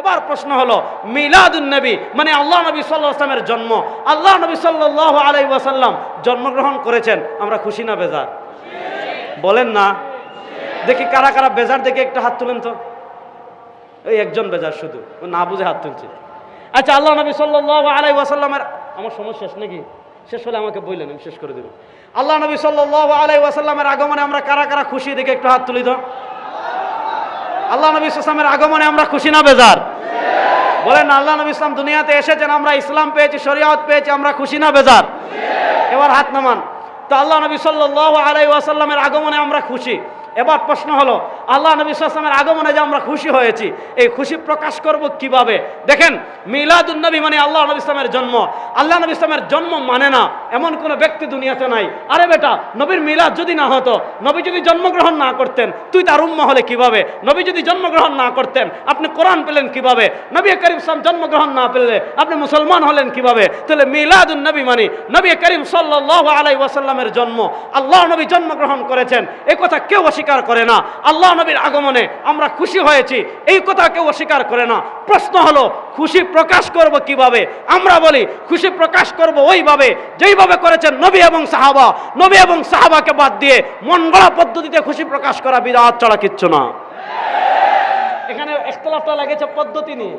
এবার প্রশ্ন হলো, মিলাদুন নবী মানে আল্লাহ নবী সাল্লাহ আসলামের জন্ম। আল্লাহ নবী সাল্লাহ আলাই ওয়াসাল্লাম জন্মগ্রহণ করেছেন, আমরা খুশি না বেজার? বলেন না। দেখি কারা কারা বেজার দেখে একটা হাত তুলেন তো। ওই একজন বেজার শুধু না বুঝে হাত তুলছে। আচ্ছা আল্লাহ নবী সাল্লাহ আলাই ওয়াসাল্লামের, আমার সময় শেষ নাকি? শেষ হলে আমাকে বললেন, আমি শেষ করে দেব আল্লাহ নবী সাল্লাহ আলাই ওয়াসাল্লামের আগমনে আমরা কারা কারা খুশি দেখে একটু হাত তুলি তো। আল্লাহ নবী ইসলামের আগমনে আমরা খুশি না, বেজার? বলেন, আল্লাহ নবী ইসলাম দুনিয়াতে এসেছেন আমরা ইসলাম পেয়েছি, শরীয়ত পেয়েছি, আমরা খুশি না, বেজার? এবার হাত নামান। তো আল্লাহ নবী সাল্লাহ আলাই ওয়াসাল্লামের আগমনে আমরা খুশি। এবার প্রশ্ন হলো আল্লাহ নবী সাল্লামের আগমনে যে আমরা খুশি হয়েছি, এই খুশি প্রকাশ করব কীভাবে? দেখেন, মিলাদুন নবী মানে আল্লাহ নবী ইসলামের জন্ম। আল্লাহ নবী ইসলামের জন্ম মানে না, এমন কোনো ব্যক্তি দুনিয়াতে নাই। আরে বেটা, নবীর মিলাদ যদি না হতো, নবী যদি জন্মগ্রহণ না করতেন, তুই তার উম্মা হলে কীভাবে? নবী যদি জন্মগ্রহণ না করতেন, আপনি কোরআন পেলেন কীভাবে? নবী করিম ইসলাম জন্মগ্রহণ না পেলে আপনি মুসলমান হলেন কীভাবে? তাহলে মিলাদুন নবী মানে নবী করিম সাল্লাহ আলাই ওয়াসাল্লামের জন্ম। আল্লাহ নবী জন্মগ্রহণ করেছেন এই কথা কেউ অস্বীকার করে না। আল্লাহ নবীর আগমনে আমরা খুশি হয়েছি। এই কথা কেউ অস্বীকার করে না। প্রশ্ন হলো, খুশি প্রকাশ করব কীভাবে? আমরা বলি, খুশি প্রকাশ করব ওইভাবে, যেইভাবে করেছেন নবী এবং সাহাবা। নবী এবং সাহাবাকে বাদ দিয়ে মন গড়া পদ্ধতিতে খুশি প্রকাশ করা বিরাট চড়া কিচ্ছু না। এখানে একতলাফটা লেগেছে পদ্ধতি নিয়ে।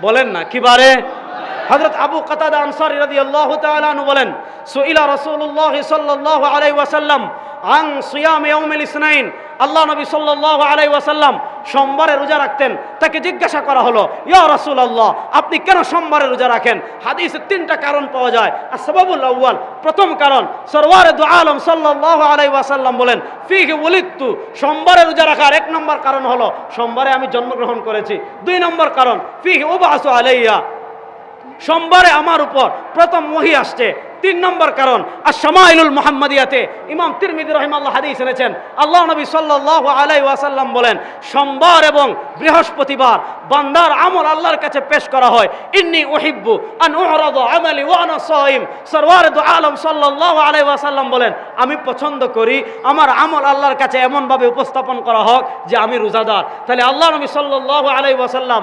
বলেন না কিবারে হজরত আবু কাতাদা আনসারী রাদিয়াল্লাহু আল্লাহ তালু বলেন, সুইলা রসুল্লাহ সাল্লাহ আলাই ওয়াসাল্লাম আং সুয়াম ইসনাইন আল্লাহ নবী সাল্লাল্লাহু আলাই ওয়াসাল্লাম সোমবারে রোজা রাখতেন। তাকে জিজ্ঞাসা করা হলো, ইয়া রাসূলুল্লাহ, আপনি কেন সোমবারে রোজা রাখেন? হাদিসে তিনটা কারণ পাওয়া যায়। আসবাবুল আউয়াল, প্রথম কারণ, সরওয়ারে দু আলম সাল্লাল্লাহু আলাই ওয়াসাল্লাম বলেন, ফিহি ওয়ালিদতু সোমবারে রোজা রাখার এক নম্বর কারণ হলো, সোমবারে আমি জন্মগ্রহণ করেছি। দুই নম্বর কারণ, ফিহি উবাসু আলাইয়া সোমবারে আমার উপর প্রথম মহি আসছে। তিন নম্বর কারণ আর শামাইলুল মোহাম্মদিয়াতে ইমাম তিরমিদি রহিমাল্লাহ হাদিস এনেছেন, আল্লাহ নবী সাল্লাহ আলাই ওয়াসাল্লাম বলেন, সোমবার এবং বৃহস্পতিবার বান্দার আমল আল্লাহর কাছে পেশ করা হয়। ইন্নি ওহিব্বু আন উহরাদ আমালি ওয়ানা সাইম। সরওয়ার আলম সাল্লাহ আলাই ওয়াসাল্লাম বলেন, আমি পছন্দ করি, আমার আমল আল্লাহর কাছে এমনভাবে উপস্থাপন করা হোক যে আমি রোজাদার। তাহলে আল্লাহ নবী সাল্লাহ আলাই ওয়াসাল্লাম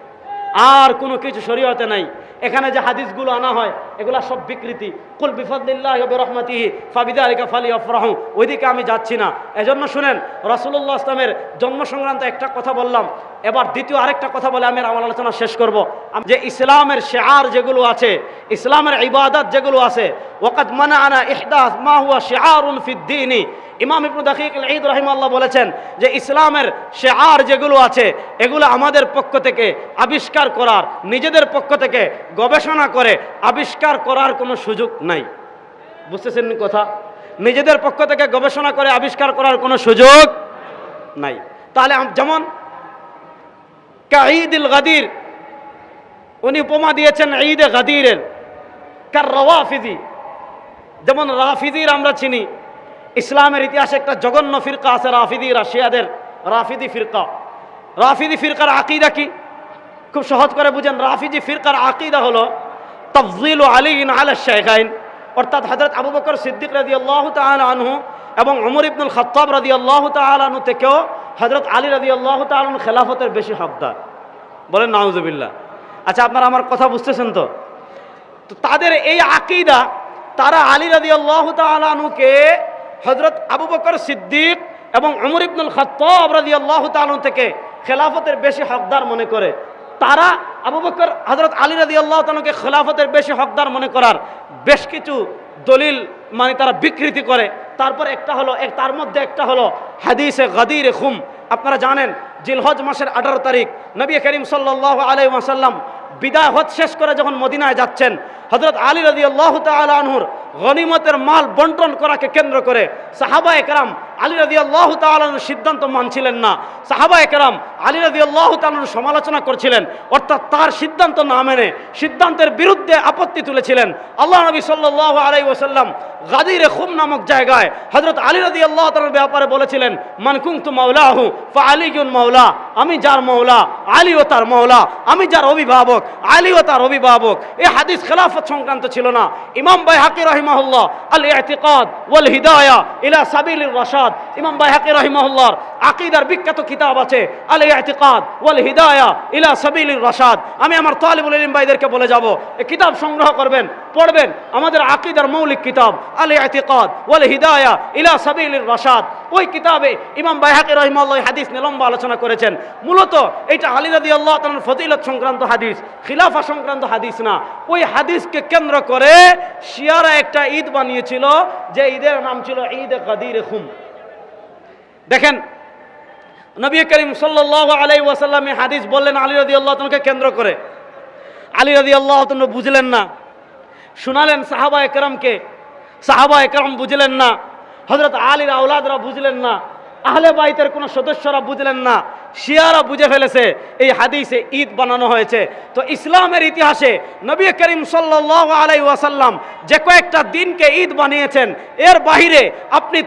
আর কোনো কিছু শরীয়তে নাই। এখানে যে হাদিসগুলো আনা হয় এগুলা সব বিকৃতি। কুল বিফাদিল্লাহ রহমতিহি ফাবিদা আলিকা ফালি আফরাহ ওইদিকে আমি যাচ্ছি না। এজন্য শুনেন রাসুল্লাহ আসলামের জন্ম সংক্রান্ত একটা কথা বললাম। এবার দ্বিতীয় আরেকটা কথা বলে আমি আমার আলোচনা শেষ করব। যে ইসলামের শেয়ার যেগুলো আছে, ইসলামের ইবাদত যেগুলো আছে ওকাত মানা আনা ইহদাস মা হুয়া শেয়ারুন ফিদ্দিনী ইমাম ইবনু দাকিক ঈদ রহিমাল্লাহ বলেছেন যে ইসলামের শেয়ার যেগুলো আছে, এগুলো আমাদের পক্ষ থেকে আবিষ্কার করার, নিজেদের পক্ষ থেকে গবেষণা করে আবিষ্কার করার কোনো সুযোগ নাই। বুঝতেছেন কথা? নিজেদের পক্ষ থেকে গবেষণা করে আবিষ্কার করার কোনো সুযোগ নাই। তাহলে যেমন ঈদ গাদির, উনি উপমা দিয়েছেন ঈদে গাদিরের, কার রওয়াফিজি। যেমন রাফিজির আমরা চিনি। ইসলামের ইতিহাসে একটা জঘন্য ফিরকা আছে রাফিদি রাশিয়াদের রাফিদি ফিরকা। রাফিদি ফিরকার আকিদা কি? খুব সহজ করে বুঝেন। রাফিজি ফিরকার আকিদা হলো তফজিল আলীন আলা শেখাইন অর্থাৎ হজরত আবু বকর সিদ্দিক রাজি আল্লাহ আনহু এবং অমর ইবনুল খত্তাব রাজি আল্লাহ আনহু থেকেও হজরত আলী রাজি আল্লাহ তালন খেলাফতের বেশি হকদার বলেন, নাউজুবিল্লাহ। আচ্ছা আপনারা আমার কথা বুঝতেছেন তো? তাদের এই আকিদা, তারা আলী রাদি আল্লাহ তালুকে হজরত আবু বকর সিদ্দিক এবং অমর ইবনুল খত্তাব রাদি আল্লাহ তালু থেকে খেলাফতের বেশি হকদার মনে করে। তারা আবু বকর হজরত আলী রাদি আল্লাহ তালুকে খেলাফতের বেশি হকদার মনে করার বেশ কিছু দলিল মানে তারা বিকৃতি করে। তারপর একটা হলো তার মধ্যে একটা হলো হাদিসে গদির খুম। আপনারা জানেন, জিলহজ মাসের আঠারো তারিখ নবী করিম সাল্লাহ আলাই ওয়াসাল্লাম বিদায় হজ শেষ করে যখন মদিনায় যাচ্ছেন হজরত আলী রাজি আল্লাহ তালহুর গনিমতের মাল বন্টন করাকে কেন্দ্র করে সাহাবা একরাম আলী রাজি আল্লাহ তালুর সিদ্ধান্ত মানছিলেন না। সাহাবা একরাম আলী রাজি আল্লাহ তালুর সমালোচনা করছিলেন, অর্থাৎ তার সিদ্ধান্ত না মেনে সিদ্ধান্তের বিরুদ্ধে আপত্তি তুলেছিলেন। আল্লাহ নবী সাল্লাহ আলাই ওসাল্লাম গাদিরে খুম নামক জায়গায় হজরত আলী রাজি আল্লাহ তালার ব্যাপারে বলেছিলেন মানকুং তু মাওলাহু ফা আলিগুন মাওলা, আমি যার মৌলা আলী ও তার মৌলা আমি যার অভিভাবক, আলী ও তার অভিভাবক। এই হাদিস খেলাফত সংক্রান্ত ছিল না। ইমাম বাই হাকি রহিমাহুল্লাহ আল ইতিকাদ ওয়াল হিদায়া ইলা সাবিলির রশাদ ইমাম বাই হাকি রহিমাহুল্লাহর আকিদার বিখ্যাত কিতাব আছে আল ইতিকাদ ওয়াল হিদায়া ইলা সাবিলির রশাদ। আমি আমার তালিবুল ইলম ভাইদেরকে বলে যাব এই কিতাব সংগ্রহ করবেন, পড়বেন, আমাদের আকিদার মৌলিক কিতাব আল ইতিকাদ ওয়াল হিদায়া ইলা সাবিলির রশাদ। ওই কিতাবে ইমাম বাইহাকি রহিমাল্লাহ এই হাদিস নিয়ে লম্বা আলোচনা করেছেন। মূলত এটা আলী রাদি আল্লাহ তালার ফতিলত সংক্রান্ত হাদিস, খিলাফা সংক্রান্ত হাদিস না। ওই হাদিসকে কেন্দ্র করে শিয়ারা একটা ঈদ বানিয়েছিল, যে ঈদের নাম ছিল ঈদ কাদির খুম দেখেন, নবী করিম সাল্লাহ আলাই ওয়াসাল্লাম হাদিস বললেন, আলী আল্লাহ তালকে কেন্দ্র করে। আলী রাদি আল্লাহ বুঝলেন না, শোনালেন সাহাবা একরামকে, সাহাবা একরাম বুঝলেন না হজরত আলীর আউলাদরা বুঝলেন না, আহলে বাইতের কোনো সদস্যরা বুঝলেন না, শিয়ারা বুঝে ফেলেছে, এই হাদিসে ঈদ বানানো হয়েছে। তো ইসলামের ইতিহাসে নবী করিম সাল্লাহ আলাই ওয়াসাল্লাম যে কয়েকটা দিনকে ঈদ বানিয়েছেন, এর বাহিরে, আপনি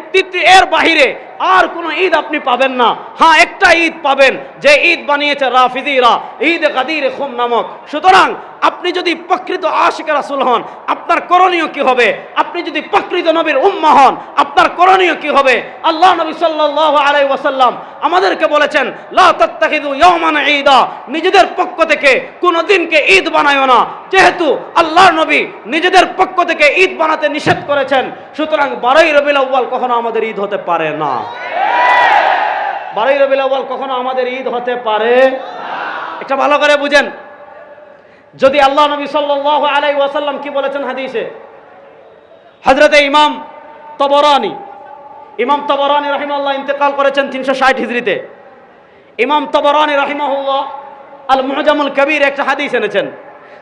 এর বাহিরে আর কোনো ঈদ আপনি পাবেন না। হ্যাঁ একটা ঈদ পাবেন, যে ঈদ বানিয়েছে রাফিদিরা, ঈদ কাদির খুম নামক। সুতরাং আপনি যদি প্রকৃত আশিক রাসুল হন, আপনার করণীয় কি হবে? আপনি যদি প্রকৃত নবীর উম্মা হন, আপনার করণীয় কি হবে? আল্লাহ নবী সাল্লাহ আলাই ওয়াসাল্লাম আমাদেরকে বলেছেন, লা তাত্তাখিদু ইয়াওমান ঈদা। নিজেদের পক্ষ থেকে কোনো দিনকে ঈদ বানায়ও না। যেহেতু আল্লাহর নবী নিজেদের পক্ষ থেকে ঈদ বানাতে নিষেধ করেছেন, সুতরাং বারোই রবিউল আউ্বাল কখনো আমাদের ঈদ হতে পারে না। বারোই রবিউল আউ্বাল কখনো আমাদের ঈদ হতে পারে এটা ভালো করে বুঝেন। যদি আল্লাহ নবী সাল্লাহ আলাই ওয়াসাল্লাম কি বলেছেন হাদিসে? হজরতে ইমাম তবরানি ইমাম তবরানি রহিমাল্লাহ ইন্তেকাল করেছেন তিনশো ষাট হিজড়িতে। ইমাম তবরানি রহিমাহুল্লাহ আল মুহজামুল কবির একটা হাদিস এনেছেন।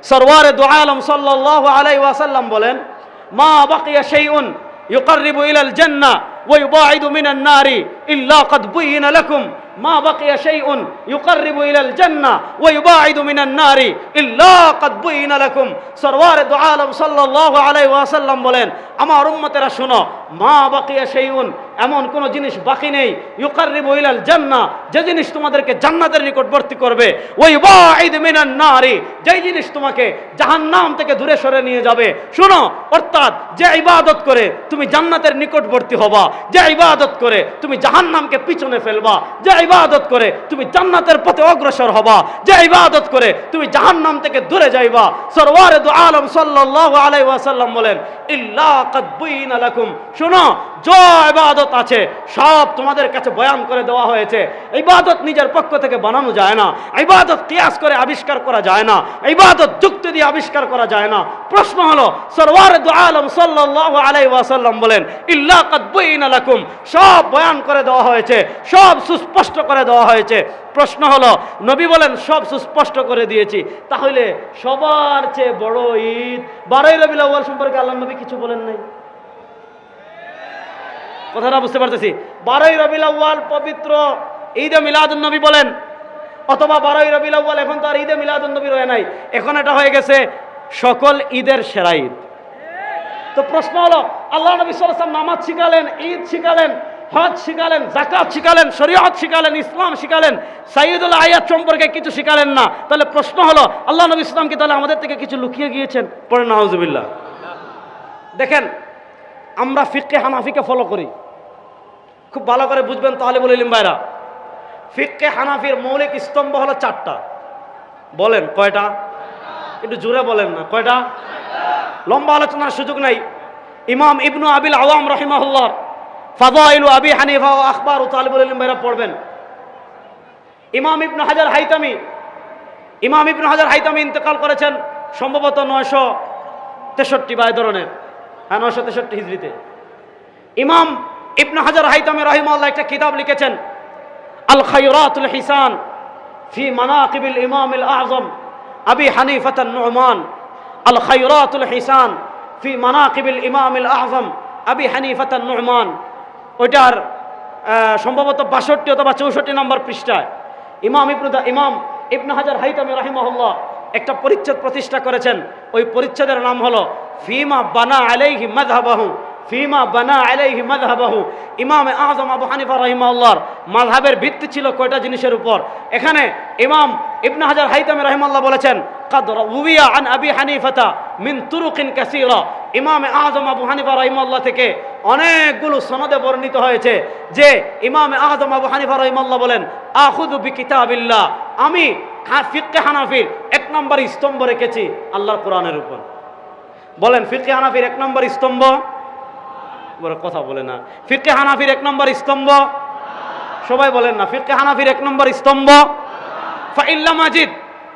সরওয়ারে দু আলম সাল্লাহ আলাই ওয়াসাল্লাম বলেন মা বাকিয়া শাইউন يقرب إلى الجنة ويباعد من النار إلا قد بين لكم ما بقي شيء يقرب إلى الجنة ويباعد من النار إلا قد بين لكم সরওয়ার দু আলম সাল্লাল্লাহু আলাইহি ওয়াসাল্লাম বলেন আমার উম্মতেরা শুনো মা বাকিয়া শাইউন এমন কোন জিনিস বাকি নেই। ইউকাররিবু ইলাল জান্নাহ যে জিনিস তোমাদেরকে জান্নাতের নিকটবর্তী করবে। ওই ওয়াইদ মিনান নারি, যেই জিনিস তোমাকে জাহান্নাম থেকে দূরে সরে নিয়ে যাবে। শুনো, অর্থাৎ যে ইবাদত করে তুমি জান্নাতের নিকটবর্তী হবা, যে ইবাদত করে তুমি জাহান জাহান্নামকে পিছনে ফেলবা, যে ইবাদত করে তুমি জান্নাতের পথে অগ্রসর হবা, যে ইবাদত করে তুমি জাহান্নাম থেকে দূরে যাইবা। সরওয়ারে আলম সাল্লাল্লাহু আলাইহি ওয়াসাল্লাম বলেন, ইল্লা কাদ বুইনা লাকুম। শোনো, যা ইবাদত আছে, সব তোমাদের কাছে বয়ান করে দেওয়া হয়েছে। ইবাদত নিজের পক্ষ থেকে বানানো যায় না। ইবাদত কিয়াস করে আবিষ্কার করা যায় না। ইবাদত যুক্তি দিয়ে আবিষ্কার করা যায় না। প্রশ্ন হলো সরওয়ার আলম সাল্লাল্লাহু আলাইহি ওয়াসাল্লাম বলেন, ইল্লা কাদ বুইনা লাকুম। সব বয়ান করে দেওয়া হয়েছে, সব সুস্পষ্ট করে দেওয়া হয়েছে। প্রশ্ন হলো, নবী বলেন, সব সুস্পষ্ট করে দিয়েছি। তাহলে সবার চেয়ে বড় ঈদ বারোই আউয়াল সম্পর্কে আল্লাহ নবী কিছু বলেন নাই। কথাটা বুঝতে পারতেছি। বারোই রবিউল আউয়াল পবিত্র ঈদে মিলাদুন নবী বলেন, অথবা বারোই রবিউল আউয়াল এখন তো আর ঈদে মিলাদুন নবী রয়ে নাই, এখন এটা হয়ে গেছে সকল ঈদের সেরা ঈদ। তো প্রশ্ন হলো, আল্লাহ নবী সাল্লাম নামাজ শিখালেন, ঈদ শিখালেন, হজ শিখালেন জাকাত শিখালেন, শরীয়ত শিখালেন, ইসলাম শিখালেন সাইদুল আয়াত সম্পর্কে কিছু শিখালেন না। তাহলে প্রশ্ন হলো, আল্লাহ নবী ইসলাম কি তাহলে আমাদের থেকে কিছু লুকিয়ে গিয়েছেন? পরে নাউজুবিল্লাহ। দেখেন, আমরা ফিককে হানাফিকে ফলো করি। খুব ভালো করে বুঝবেন তাহলে বলিলিম ভাইরা। ফিককে হানাফির মৌলিক স্তম্ভ হলো চারটা। বলেন, কয়টা? একটু জোরে বলেন না, কয়টা? লম্বা আলোচনার সুযোগ নাই। ইমাম ইবনু আবিল আওয়াম রহিমাহুল্লাহ, ফাদাইলু আবি হানিফা ও আখবার ও তালিবুল ইলম ভাইরা, পড়বেন। ইমাম ইবনু হাজার হাইতামি, ইমাম ইবনু হাজার হাইতামি ইন্তেকাল করেছেন সম্ভবত নয়শো তেষট্টি বা এই ধরনের। হ্যাঁ নয়শো তেষট্টি হিজড়িতে। ইমাম ইবনু হাজার হাইতামি রহিমাল্লাহ একটা কিতাব লিখেছেন আল খায়রাতুল হিসান ফি মানাকিবিল ইমামিল আজম, আবি হানিফাত নুমান আল খায়রাতুল হিসান ফি মানাকিবিল ইমামিল আজম, আবি হানিফাত নুমান। ওইটার সম্ভবত বাষট্টি অথবা চৌষট্টি নম্বর পৃষ্ঠায় ইমাম ইবনুদা ইমাম ইবনু হাজার হাইতামি রাহিমাহুল্লাহ একটা পরিচ্ছেদ প্রতিষ্ঠা করেছেন। ওই পরিচ্ছেদের নাম হলো, ফিমা বানা আলাইহি মাযহাবাহু ফিমা বানা আলাইহি মাযহাবাহু ইমাম আযম আবু হানিফা রাহিমাহুল্লাহর মাযহাবের ভিত্তি ছিল কয়টা জিনিসের উপর এখানে ইমাম ইবনে হাজার হাইতামি রাহিমাহুল্লাহ বলেছেন قد روي عن ابي حنيفه من طرق كثيره ইমাম আজম আবু হানিফা রহিমাল্লাহ থেকে অনেকগুলো সনদে বর্ণিত হয়েছে যে ইমাম আজম আবু হানিফা রহিমাল্লাহ বলেন আখুদু বি কিতাবিল্লাহ আমি হা- ফিককে হানাফির এক নম্বর স্তম্ভ রেখেছি আল্লাহর কোরআনের উপর বলেন ফিককে হানাফির এক নম্বর স্তম্ভ বড় কথা বলে না। ফিরকে হানাফির এক নম্বর স্তম্ভ। সবাই বলেন না, ফিরকে হানাফির এক নম্বর স্তম্ভ। ফাইল্লা মাজিদ,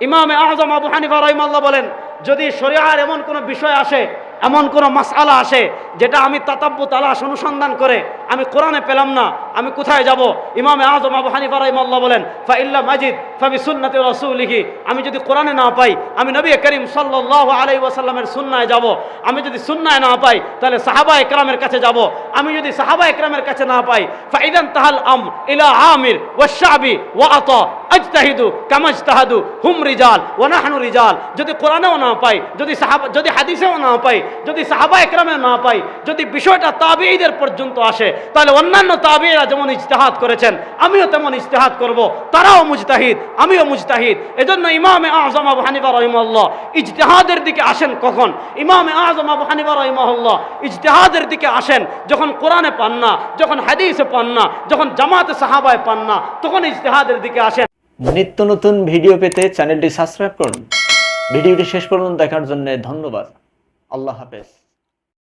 ইমামে আহজম আবু হানিফা রহিমাল্লাহ বলেন, যদি শরিয়ার এমন কোনো বিষয় আসে, এমন কোনো মাসালা আসে, যেটা আমি তাতাব্বু তালাশ অনুসন্ধান করে আমি কোরআনে পেলাম না, আমি কোথায় যাব? ইমামে আজম আবু হানিফা রহিমাল্লাহ বলেন ফাইল্লা মাজিদ ফাবি সুন্নতি রসুলিহি আমি যদি কোরআনে না পাই, আমি নবী করিম সাল্লাল্লাহু আলাইহি ওয়াসাল্লামের সুন্নায় যাব। আমি যদি সুন্নায় না পাই, তাহলে সাহাবা একরামের কাছে যাব। আমি যদি সাহাবা একরামের কাছে না পাই, ফাইদান তাহাল আম ইলা আমির ওয়াশাবি ওয়া আতা, আজতাহিদু কামা ইজতাহাদু হুম রিজাল ওয়া নাহনু রিজাল। যদি কোরআনেও না পাই, যদি সাহাবা যদি হাদিসেও না পাই, যদি সাহাবা একরামেও না পাই, যদি বিষয়টা তাবিঈদের পর্যন্ত আসে তাহলে অন্যান্য তাবিঈরা যেমন ইজতিহাদ করেছেন, আমিও তেমন ইজতিহাদ করব। তারাও মুজতাহিদ, আমিও মুজতাহিদ। এজন্য ইমামে আজম আবু হানিফা রহিমাল্লাহ ইজতিহাদের দিকে আসেন কখন? ইমামে আজম আবু হানিফা রহিমাল্লাহ ইজতিহাদের দিকে আসেন যখন কোরআনে পান না, যখন হাদিসে পান না, যখন জামাতে সাহাবায় পান না, তখন ইজতিহাদের দিকে আসেন। নিত্য নতুন ভিডিও পেতে চ্যানেলটি সাবস্ক্রাইব করুন। ভিডিওটি শেষ পর্যন্ত দেখার জন্য ধন্যবাদ। আল্লাহ হাফেজ।